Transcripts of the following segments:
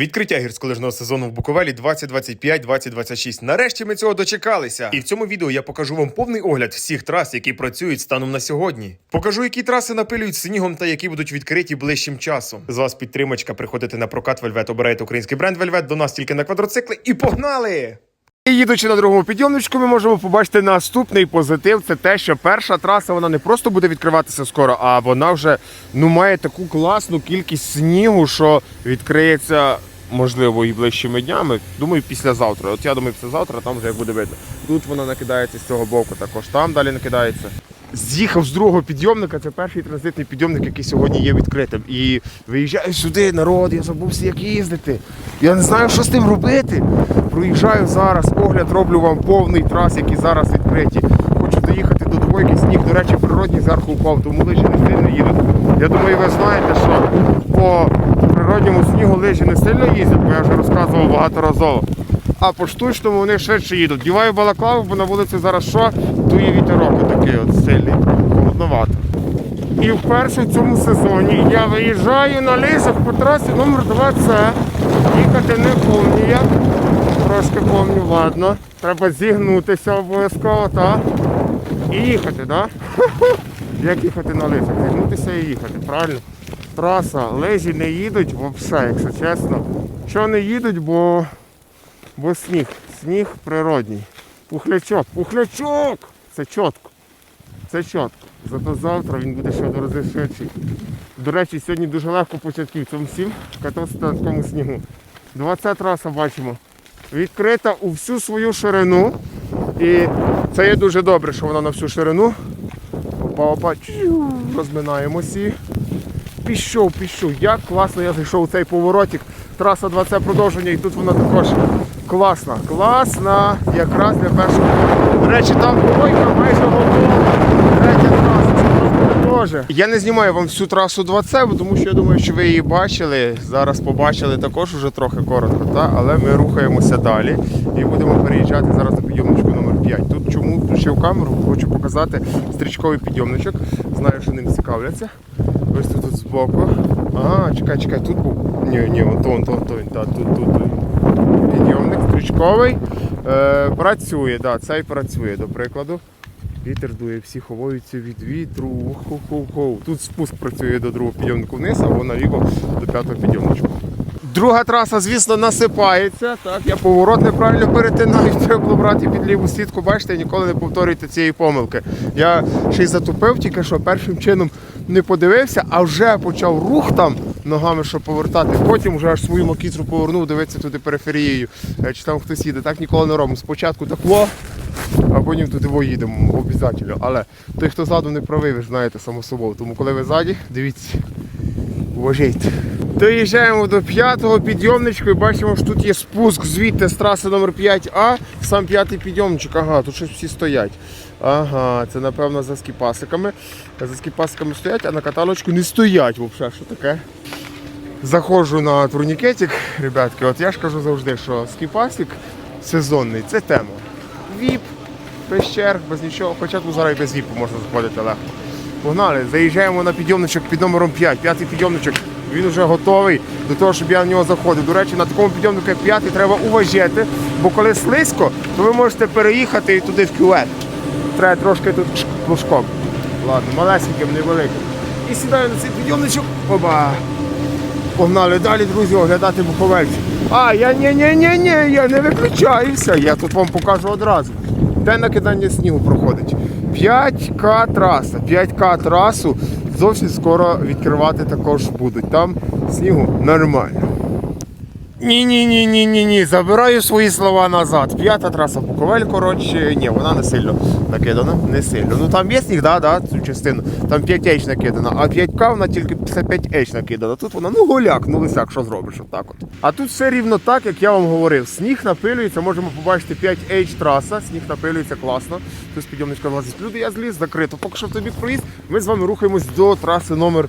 Відкриття гірськолижного сезону в Буковелі 2025-2026. Нарешті ми цього дочекалися. І в цьому відео я покажу вам повний огляд всіх трас, які працюють станом на сьогодні. Покажу, які траси напилюють снігом та які будуть відкриті ближчим часом. З вас підтримочка. Приходите на прокат Вельвет, обирайте український бренд Вельвет. До нас тільки на квадроцикли і погнали! І їдучи на другому підйомничку, ми можемо побачити наступний позитив. Це те, що перша траса вона не просто буде відкриватися скоро, а вона вже ну має таку класну кількість снігу, що відкриється. Можливо, і ближчими днями. Думаю, післязавтра. От я думаю, післязавтра там вже як буде видно. Тут вона накидається з цього боку, також там далі накидається. З'їхав з другого підйомника. Це перший транзитний підйомник, який сьогодні є відкритим. І виїжджаю сюди, народ, я забувся, як їздити. Я не знаю, що з тим робити. Проїжджаю зараз, огляд роблю вам повний трас, які зараз відкриті. Хочу доїхати до двойки сніг. До речі, природній зверху впав, тому лижі не сильно їдуть. Я думаю, ви знаєте, що по природньому снігу лижі не сильно їздять, бо я вже розказував багаторазово. А по штучному вони швидше їдуть. Діваю балаклаву, бо на вулиці зараз що? Дує вітерок такий от сильний, холодновато. І вперше в цьому сезоні я виїжджаю на лісах по трасі номер 2С. Їхати не повні я. Трошки повню, ладно. Треба зігнутися обов'язково, так? І їхати, так? Як їхати на лисах? Зігнутися і їхати, правильно? Траса, лежі не їдуть взагалі, якщо чесно. Що не їдуть, бо, бо сніг. Сніг природній. Пухлячок, пухлячок! Це чітко. Це чітко. Зато завтра він буде ще до. До речі, сьогодні дуже легко початківцям всім кататися на такому снігу. 20 траса бачимо. Відкрита у всю свою ширину. І це є дуже добре, що вона на всю ширину. Опа, опа, розминаємося. Пішов, пішов. Як класно я зайшов у цей поворотик. Траса 20 продовження і тут вона також класна. Класна. Якраз для першого. До речі, там двойка майже готова. Третя траса. просто Я не знімаю вам всю трасу 20, бо тому що я думаю, що ви її бачили. Зараз побачили також уже трохи коротко, та? але ми рухаємося далі і будемо переїжджати зараз на підйомничку номер 5. Тут чому включив камеру, хочу показати стрічковий підйомничок. Знаю, що ним цікавляться. Ось тут, тут збоку. Ага, чекай, чекай, тут був. Ні, ні, вон то, вон то, тут, тут. тут. Підйомник стрічковий. Е, працює, да, цей працює, до прикладу. Вітер дує, всі ховаються від вітру. Ху-ху-ху. Тут спуск працює до другого підйомнику вниз, або наліво до п'ятого підйомничку. Друга траса, звісно, насипається. Так, я поворот неправильно перетинаю, треба було брати під ліву сітку. Бачите, ніколи не повторюйте цієї помилки. Я ще й затупив, тільки що першим чином не подивився, а вже почав рух там ногами, щоб повертати. Потім вже аж свою макітру повернув, дивиться туди периферією, е, чи там хтось їде. Так ніколи не робимо. Спочатку тепло, а потім туди воїдемо обов'язково. Але той, хто ззаду не правий, ви знаєте само собою. Тому коли ви ззаді, дивіться, уважайте. Доїжджаємо до п'ятого підйомничку і бачимо, що тут є спуск звідти з траси номер 5А, сам п'ятий підйомничок. Ага, тут щось всі стоять. Ага, це напевно за скіпасиками. За скіпасиками стоять, а на каталочку не стоять взагалі. Що таке? Заходжу на турнікетик, ребятки, от я ж кажу завжди, що скіпасик сезонний це тема. Віп, без черг, без нічого. Хоча тут зараз і без віпу можна заходити легко. Погнали, заїжджаємо на підйомничок під номером 5. П'ятий підйомничок. Він вже готовий до того, щоб я на нього заходив. До речі, на такому підйомнику як п'ятий треба уважати, бо коли слизько, то ви можете переїхати і туди в кювет. Треба трошки тут плужком. Ладно, малесеньким, невеликим. І сідаю на цей підйомничок. Оба. Погнали далі, друзі, оглядати Буковельців. А, я ні ні ні ні я не виключаюся. Я тут вам покажу одразу. Де накидання снігу проходить? 5К траса. 5К трасу зовсім скоро відкривати також будуть. Там снігу нормально. Ні, ні, ні, ні, ні, ні. Забираю свої слова назад. П'ята траса Буковель, коротше, ні, вона не сильно накидана, не сильно. Ну там є сніг, да, да, цю частину. Там 5H накидана, а 5К вона тільки після 5H накидана. Тут вона ну голяк, ну лисяк, що зробиш, отак от. А тут все рівно так, як я вам говорив. Сніг напилюється, можемо побачити 5H траса, сніг напилюється класно. Тут підйомничка влазить люди, я зліз, закрито. Поки що тобі проїзд. Ми з вами рухаємось до траси номер.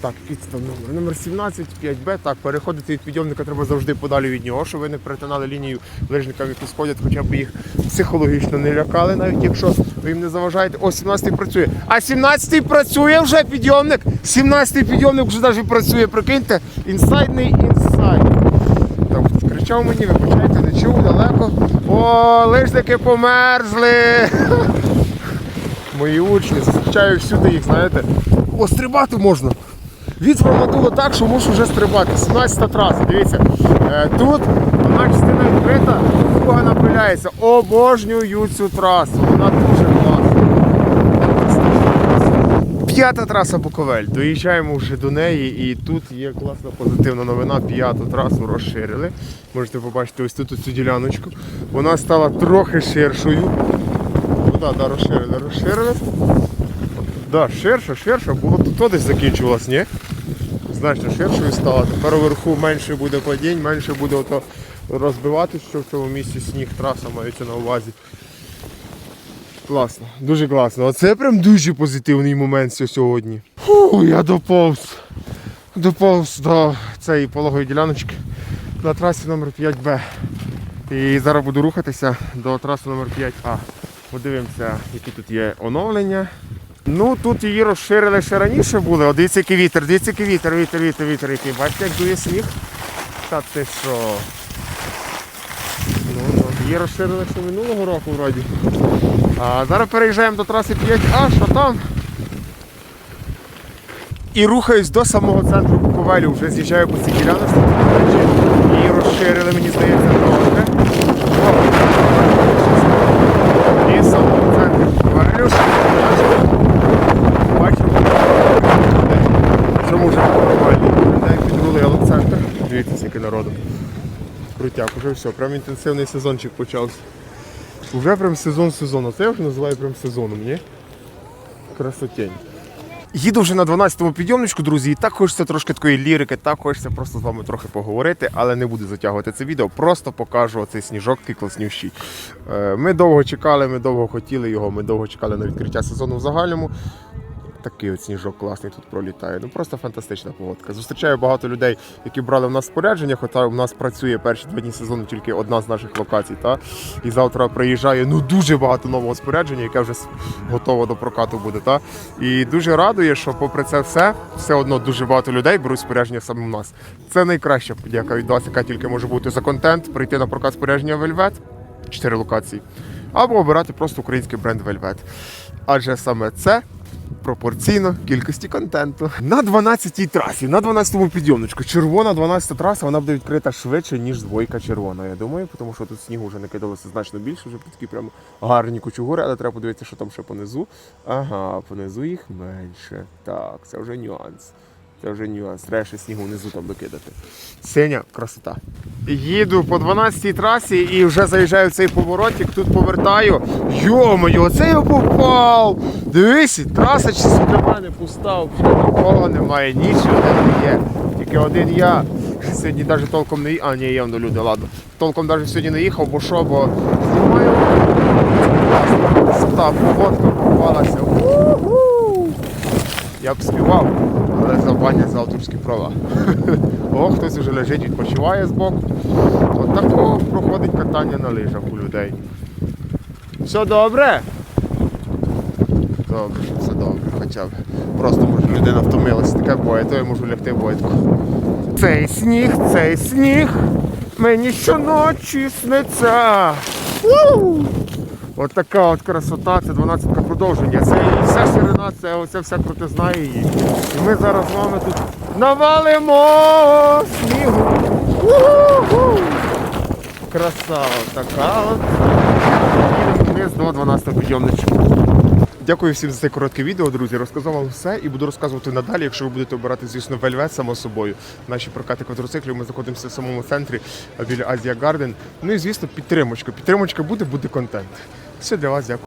Так, який там номер? Номер 17, 5Б. Так, переходити від підйомника треба завжди подалі від нього, щоб ви не перетинали лінію лижникам, які сходять, хоча б їх психологічно не лякали, навіть якщо ви їм не заважаєте. О, 17-й працює. А 17-й працює вже підйомник. 17-й підйомник вже навіть працює. Прикиньте, інсайдний інсайд. кричав мені, вибачайте, не чув далеко. О, лижники померзли. Мої учні, зустрічаю всюди їх, знаєте. О, стрибати можна. Відформатуло так, що мушу вже стрибати. 17 траса, дивіться. Е, тут одна частина відкрита, друга напиляється. Обожнюю цю трасу. Вона дуже класна. П'ята траса Буковель. Доїжджаємо вже до неї, і тут є класна позитивна новина. П'яту трасу розширили. Можете побачити ось тут цю діляночку. Вона стала трохи ширшою. Ну так, да, розширили, розширили. Да, ширша, ширша, було то десь закінчувалось, ні? Значно ширшою стала. Тепер уверху менше буде падінь, менше буде ото розбиватись, що в цьому місці сніг, траса мається на увазі. Класно, дуже класно. Оце прям дуже позитивний момент сьогодні. Фу, я доповз. Доповз до цієї пологої діляночки на трасі номер 5Б. І зараз буду рухатися до траси номер 5А. Подивимося, які тут є оновлення. Ну тут її розширили ще раніше були. О, дивіться, який вітер, дивіться, який вітер, вітер, вітер, вітер, який. Бачите, як дує сніг? Та ти що? Ну, ну, її розширили ще минулого року вроді. А зараз переїжджаємо до траси 5А, що там? І рухаюсь до самого центру Буковелю. Вже з'їжджаю по цій ділянці. Її розширили, мені здається, трохи. І в самому центрі Буковелю. Бачимо. Чому вже нормально? Людей підрулили в центр. Дивіться, скільки народу. Крутяк, уже все, прям інтенсивний сезончик почався. Уже прям сезон сезону. Це я вже називаю прям сезоном, ні? Красотень. Їду вже на 12-му підйомничку, друзі, і так хочеться трошки такої лірики, так хочеться просто з вами трохи поговорити, але не буду затягувати це відео, просто покажу оцей сніжок, який класнющий. Е, Ми довго чекали, ми довго хотіли його, ми довго чекали на відкриття сезону в загальному. Такий от сніжок класний тут пролітає. Ну просто фантастична погодка. Зустрічаю багато людей, які брали в нас спорядження, хоча в нас працює перші два дні сезону тільки одна з наших локацій. Та? І завтра приїжджає ну дуже багато нового спорядження, яке вже готово до прокату буде. Та? І дуже радує, що попри це все, все одно дуже багато людей беруть спорядження саме в нас. Це найкраща подяка від вас, яка тільки може бути за контент, прийти на прокат спорядження Velvet, чотири локації, або обирати просто український бренд Velvet. Адже саме це пропорційно кількості контенту. На 12-й трасі, на 12-му підйомничку. Червона 12-та траса, вона буде відкрита швидше, ніж двойка червона. Я думаю, тому що тут снігу вже накидалося значно більше, вже такі прямо гарні кучугури, але треба подивитися, що там ще понизу. Ага, понизу їх менше. Так, це вже нюанс. Це вже нюанс. Треба ще снігу внизу там докидати. Синя красота. Їду по 12-й трасі і вже заїжджаю в цей поворотик, тут повертаю. Йо-моє, оце я попав! Дивись, траса чисто для мене пуста, нікого немає, нічого не є. Тільки один я. Сьогодні навіть толком не їхав. А, ні, ну люди, ладно. Толком навіть сьогодні не їхав, бо що, бо знімаю. Красота, погодка попалася. Я б співав, але завдання за авторські права. О, хтось вже лежить, відпочиває збоку. От такого проходить катання на лижах у людей. Все добре? Добре, все добре, хоча б. Просто може людина втомилася, таке буває, то я можу лягти в бойку. Цей сніг, цей сніг, мені щоночі сниться. От така от красота, це 12-ка продовження. Це і вся ширина, це оця вся крутизна її. І ми зараз з вами тут навалимо снігу. У-ху! Краса така от. Їдемо вниз до 12 підйомничку. Дякую всім за це коротке відео, друзі. Розказав вам все і буду розказувати надалі, якщо ви будете обирати, звісно, вельвет само собою. Наші прокати квадроциклів. Ми знаходимося в самому центрі біля Азія Гарден. Ну і звісно, підтримочка. Підтримочка буде, буде контент. Все для вас, дякую.